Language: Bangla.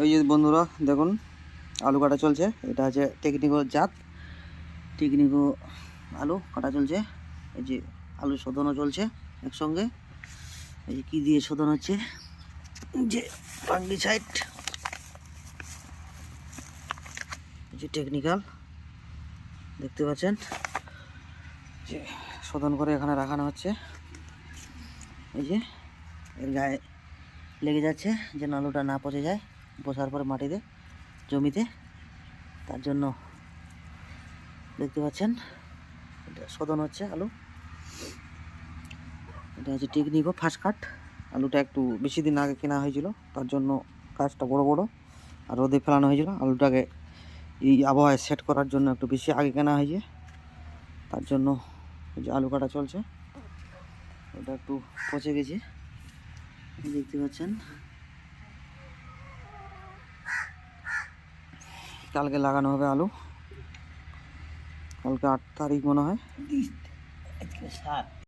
ওই যে বন্ধুরা, দেখুন, আলু কাটা চলছে। এটা হচ্ছে টেকনিকো জাত। টেকনিকো আলু কাটা চলছে। এই যে আলু শোধনও চলছে একসঙ্গে। এই যে কী দিয়ে শোধন হচ্ছে? যে পাঙ্গি সাইড এই যে টেকনিক্যাল দেখতে পাচ্ছেন? যে শোধন করে এখানে রাখানো হচ্ছে। এই যে এর গায়ে লেগে যাচ্ছে, যেন আলুটা না পচে যায়। বসার পরে মাটিতে, জমিতে। তার জন্য দেখতে পাচ্ছেন, এটা শোধন হচ্ছে আলু। এটা হচ্ছে টেকনিকও ফার্স্ট কাট আলুটা একটু বেশি দিন আগে কেনা হয়েছিল, তার জন্য কাজটা বড় বড়, আর রোদে ফেলানো হয়েছিল। আলুটাকে এই আবহাওয়ায় সেট করার জন্য একটু বেশি আগে কেনা হয়েছে। তার জন্য যে আলু কাটা চলছে। ওটা একটু পচে গেছে। দেখতে পাচ্ছেন কালকে লাগানো হবে আলু কালকে আট তারিখ মনে হয় আজকে সাত